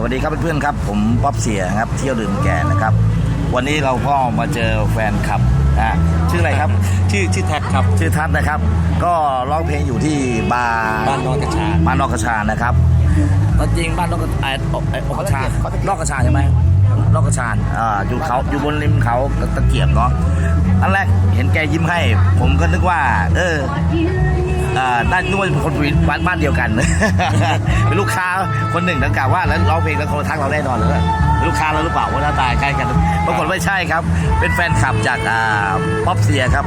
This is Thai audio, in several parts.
สวัสดีครับเพื่อนๆครับ ผมป๊อปเสียครับเที่ยวลืมแก่นะครับ วันนี้เราก็มาเจอแฟนคลับนะฮะชื่ออะไรครับ ชื่อชื่อแท็กครับ ชื่อทัศน์นะครับ ก็ร้องเพลงอยู่ที่บาร์บ้านนอนกระชาบ้านนอกกระชานะครับตอนจริงบ้านนอกกระไอ้ไอ้อกกระชานอกกระชาใช่ไหมนอกกระชานอ่าอยู่เขาอยู่บนริมเขาตะเกียบเนาะอันแรกเห็นแกยิ้มให้ ผมก็นึกว่า เออ อ่าน่นึกว่าเป็นคนบ้านบ้านเดียวกัน เป็นลูกค้าคนหนึ่งดังกล่าวว่าแล้วร้องเพลงแล้วโทรทักเราแน่นอนเลยเป็นลูกค้าเราหรือเปล่าว่าหน้าตาใกล้กันปรากฏไม่ใช่ครับ เป็นแฟนคลับจากอาป๊อปเซียครับ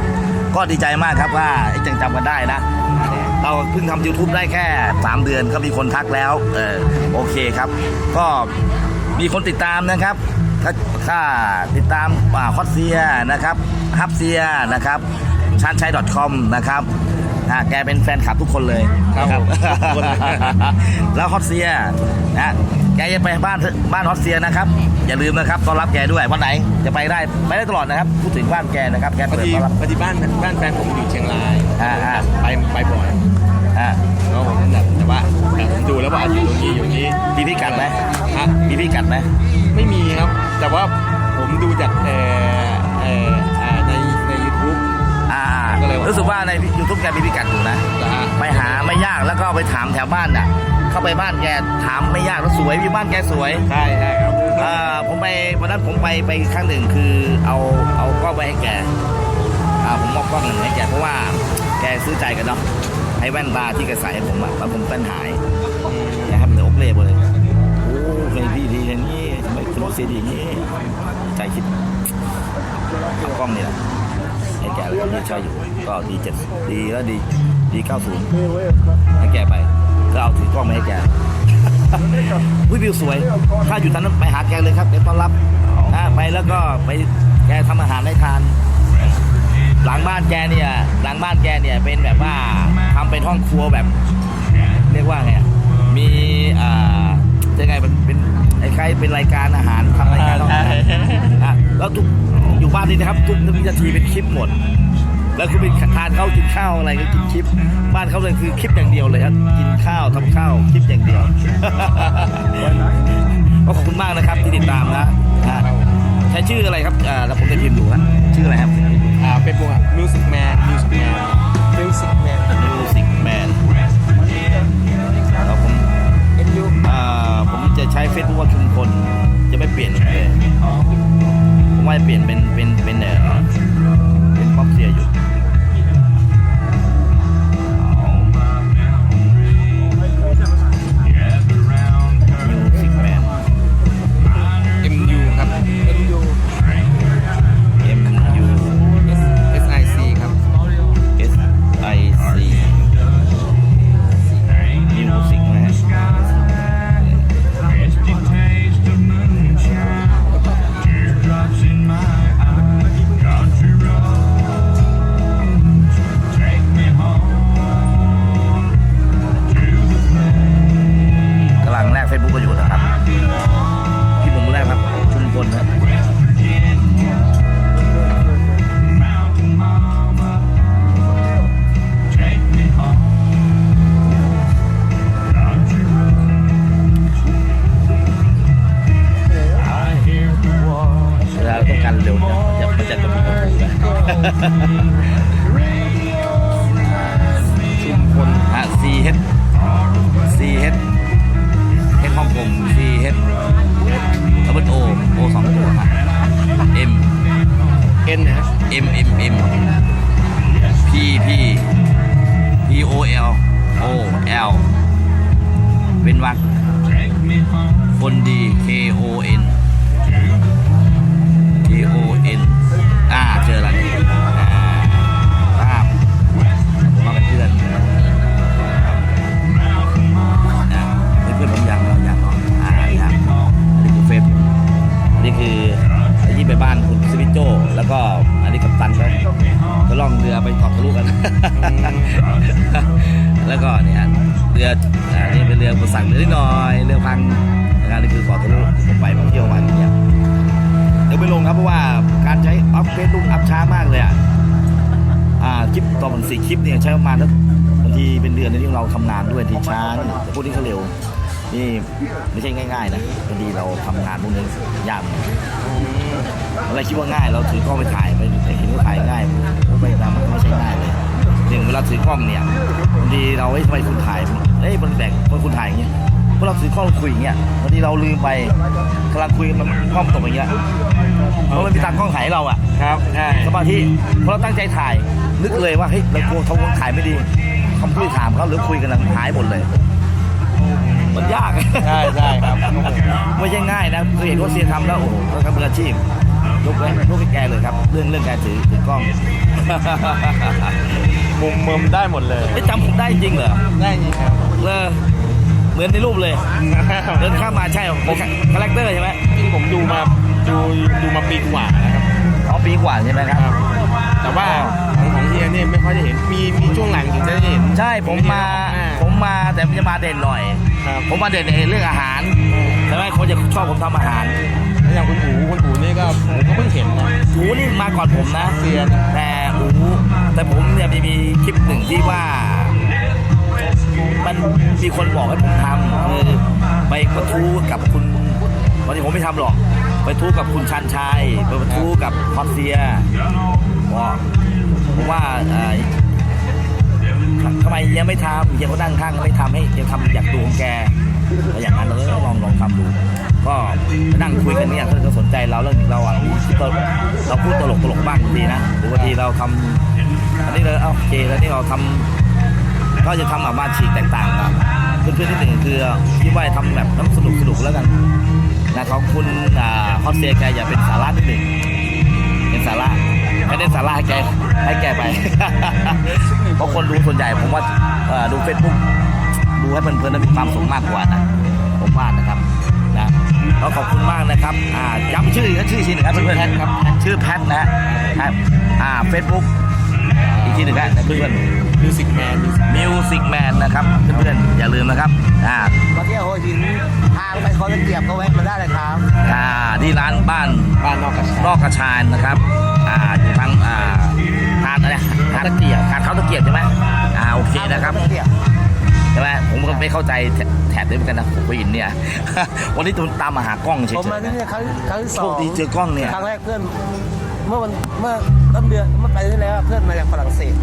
ก็ดีใจมากครับว่าไอ้จังจำกันได้นะเราเพิ่งทำ YouTube ได้แค่ 3 เดือนก็มีคนทักแล้ว เออโอเคครับ ก็มีคนติดตามนะครับถ้าถ้าติดตามอาฮอตเซียนะครับฮับเซียนะครับชานชัย .com นะครับ อ่าแกเป็นแฟนคลับทุกคนเลยครับนะผมทุกคนเลยแล้วฮอตเซียนะแกจะไปบ้านบ้านฮอตเซียนะครับ อย่าลืมนะครับต้อนรับแกด้วยวันไหนจะไปได้ไปได้ตลอดนะครับพูดถึงบ้านแกนะครับแกพอเปิดดีต้อนรับพอดีบ้านบ้านแฟนผมอยู่เชียงรายอ่าอ่าไปไปบ่อยอ่าแล้วผมแบบแต่ว่าแต่ผมดูแล้วว่าอยู่ตรงนี้อยู่นี้มีพิกัดไหมฮะมีพิกัดไหมไม่มีครับ แต่ว่าผมดูจากเอ่อ ว่ารู้สึกว่าในยูทูบแกมีพิกัดอยู่นะนะฮะไปหาไม่ยากแล้วก็ไปถามแถวบ้านน่ะ เข้าไปบ้านแกถามไม่ยากแล้วสวยวิวบ้านแกสวย ใช่ใช่ครับอ่าผมไปวันนั้นผมไปไปครั้งหนึ่งคือเอาเอากล้องไปให้แกอ่าผมมอบกล้องหนึ่งให้แกเพราะว่าแกซื้อใจกันเนาะไอ้แว่นตาที่แกใส่ให้ผมอะแล้วผมเป็นหายแกให้มันโอกเล่หมดเลยโอ้เคยพี่ดีอย่างนี้ทำไมคุณเสียดีอย่างนี้ใจคิดเอากล้องนี่แหละให้แกแล้วก็ใช้อยู่ก็ดีเจ็ดดีแล้วดีดีเก้าศูนย์ให้แกไปก็เอาถือกล้องมาให้แกวิวิวสวย ถ้าอยู่ตอนนั้นไปหาแกเลยครับเดี๋ยวต้อนรับนะไปแล้วก็ไปแกทำอาหารให้ทาน หลังบ้านแกเนี่ย หลังบ้านแกเนี่ยเป็นแบบว่าทำเป็นห้องครัวแบบ เรียกว่าไงอะมีอ่าจะไงเป็นเป็นคล้ายๆเป็นรายการอาหารทำรายการอาหารอะแล้วทุกอยู่บ้านนี่นะครับทุกวินาทีเป็นคลิปหมด แล้วคือไปทานข้าวกินข้าวอะไรก็กินคลิป บ้านเขาเลยคือคลิปอย่างเดียวเลยครับ กินข้าวทำข้าวคลิปอย่างเดียวก็ขอบคุณมากนะครับที่ติดตามนะฮะใช้ชื่ออะไรครับอ่าแล้วผมจะพิมพ์ดูฮะชื่ออะไรครับอ่าเป็นพวกมิวสิกแมนมิวสิกแมนมิวสิกแมน Music Man แล้วผมเอ็นยูอ่าผมจะใช้เฟซบุ๊กว่าชุมพลจะไม่เปลี่ยนเลยผมว่าจะเปลี่ยนเป็นเป็นเป็น ชุมพลอะ C H C H H ฮ่องกง C H ดับเบิลโอโอสองตัวครับ M เอ็นนะฮะ M M M P P P O L O L เป็นวักคนดี K O N ที่ไปบ้านคุณสวิโจแล้วก็อันนี้กับตันก็ก็ล่องเรือไปถอดทะลุกัน แล้วก็เนี่ยเรืออ่านี่เป็นเรือประสั่งเรือนิดหน่อยเรือพังนะครับนี่คือเกาะทะลุผมไปมาเที่ยวมาอย่างเงี้ยเดี๋ยวไปลงครับเพราะว่าการใช้อัพเฟซบุ๊กอัพช้ามากเลยอะอ่าคลิปต่อมันสี่คลิปเนี่ยใช้ประมาณสักบางทีเป็นเดือนในที่เราทำงานด้วยทีช้าพวกนี้เขาเร็ว นี่ไม่ใช่ง่ายๆนะพอดีเราทำงานพวกนี้ยากเหมือนกันอะไรคิดว่าง่าย เราถือกล้องไปถ่ายไปเห็นว่าถ่ายง่ายโอ้ไปตามมันก็ไม่ใช่ง่ายเลยหนึ่งเวลาถือกล้องเนี่ยบางทีเราเฮ้ยทำไมคุณถ่ายเอ้ยมันแปลกทำไมคุณถ่ายอย่างเงี้ยพวกเราถือกล้องคุยอย่างเงี้ยบางทีเราลืมไปกำลังคุยกันมันกล้องตกอย่างเงี้ยเพราะมันมีตากล้องถ่ายให้เราอะครับใช่สมาธิเพราะเราตั้งใจถ่ายนึกเลยว่าเฮ้ยเรากลัวเขาถ่ายไม่ดีคำพูดถามเขาหรือคุยกันแล้วหายหมดเลย มันยาก ใช่ใช่ครับไม่ใช่ง่ายนะเคยเห็นว่าเซียนทำแล้วโอ้โหเขาทำมืออาชีพยกเลยยกให้แกเลยครับ เรื่องเรื่องการถือถือกล้องมุมมุมได้หมดเลยไม่จำผมได้จริงเหรอได้จริงครับเลอเหมือนในรูปเลย เดินข้ามมาใช่ผมคาแรคเตอร์ใช่ไหมที่ผมดูมาดูดูมาปีกว่านะครับอ๋อปีกว่าใช่ไหมครับครับ แต่ว่าของของเฮียเนี่ยไม่ค่อยได้เห็นมีมีช่วงหลังถึงจะได้เห็นใช่ผมมาอ่ผมมาแต่มันจะมาเด่นหน่อยครับผมมาเด่นในเรื่องอาหารใช่ไหมคนจะชอบผมทำอาหารแล้วอย่างคุณอูคุณอูนี่ก็ผมก็เพิ่งเห็นนะหูนี่มาก่อนผมนะเซียนแต่หูแต่ผมเนี่ยมีมีคลิปหนึ่งที่ว่ามันมีคนบอกให้ผมทำคือไปประทูกับคุณวันนี้ผมไม่ทำหรอก ไปทูกับคุณชันชัยไปประทูกับพอดเซียบอ กผมว่าเอ่อทำไมยังไม่ทำยังก็นั่งข้างก็ไม่ทำให้ยังทำอยากดูของแกอย่างนั้นเราก็ลองลองทำดูก็นั่งคุยกันเนี่ยเขาสนใจเราเรื่องเราอะเราพูดตลกตลกบ้างบางทีนะหรือบางทีเราทำอันนี้เราโอเคแล้วนี่เราทำก็จะทำออกมาฉีกแตกต่างกันเพื่อนๆที่หนึ่งคือคิดว่าทำแบบน้ำสนุกสนุกแล้วกันนะของคุณฮอตเซียแกอย่าเป็นสาระนิดหนึ่งเป็นสาระ ไม่ได้สาระให้แกให้แกไป เพราะคนดูส่วนใหญ่ผมว่าเอ่อดูเฟซบุ๊กดูให้เพลินๆแล้วมีความสุขมากกว่านะผมว่านะครับนะก็ขอบคุณมากนะครับอ่าย้ำชื่ออีกนะชื่ออีกทีหนึ่งครับเพื่อนๆครับชื่อแพทนะฮะครับอ่าเฟซบุ๊กอีกทีหนึ่งครับเพื่อนๆมิวสิกแมนมิวสิกแมนนะครับเพื่อนๆอย่าลืมนะครับอ่ามาเที่ยวหัวหินทางไปคอตะเกียบก็แวะมาได้เลยครับอ่าที่ร้านบ้านบ้านนอกกระชานอกกระชานนะครับอ่าอยู่ ทางอ่าทางอะไรทางตะเกียบทางเขาตะเกียบใช่ไหมอ่าโอเคนะครับทางไปเขาตเกียบใช่ไหมผมก็ไม่เข้าใจแถแถบด้วยเหมือนกันนะผมไปอินเนี่ย วันนี้ตูนตามมาหากล้องเฉยผมมาๆที่นะนี่ครั้งครั้งที่สโชองคดีเจอกล้องเนี่ยครั้งแรกเพื่อนเมื่อวันเมื่อต้นเดือนเมื่อไปที่แล้วเพื่อนมาจากฝรั่งเศส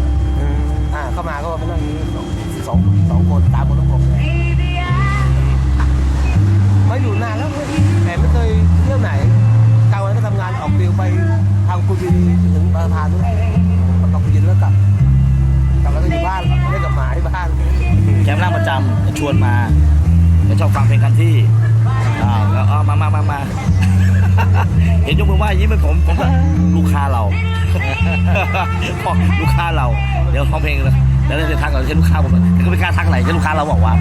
อ่าเข้ามาก็มานั่งนี้สองสองคนตามคนทั้งหมดเลยมาอยู่นานแล้วแต่ ชวนมาแล้วชอบฟังเพลงคันที่อ้าแล้วเอมามามามาเห็นยกมือไหว้ยิ้มให้ผมผมก็ลูกค้าเราลูกค้าเรา เดี๋ยวร้องเพลงเลยแล้วเดี๋ยวทักเราใช่ลูกค้าผมแต่ก็ไม่กล้าทักไหนใช่ลูกค้าเราบอกว่า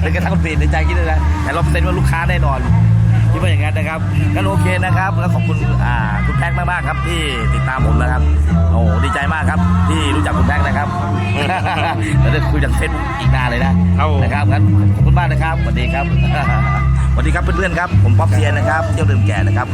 เดี๋ยวก็ทักเป็นในใจคิดเลยนะแต่เราเซ็นว่าลูกค้าแน่นอน คิดว่าอย่างนั้นนะครับก็โอเคนะครับแล้วขอบคุณอ่าคุณแพ็กมากๆครับ ที่ติดตามผมนะครับ โอ้ดีใจมากครับ ที่รู้จักคุณแพ็กนะครับแล้วได้คุยจากเฟซบุ๊กอีกนานเลยนะครับผมนะครับงั้นขอบคุณมากนะครับสวัสดีครับสวัสดีครับเพื่อนๆครับผมป๊อปเซียนนะครับเที่ยวเดิมแก่นะครับ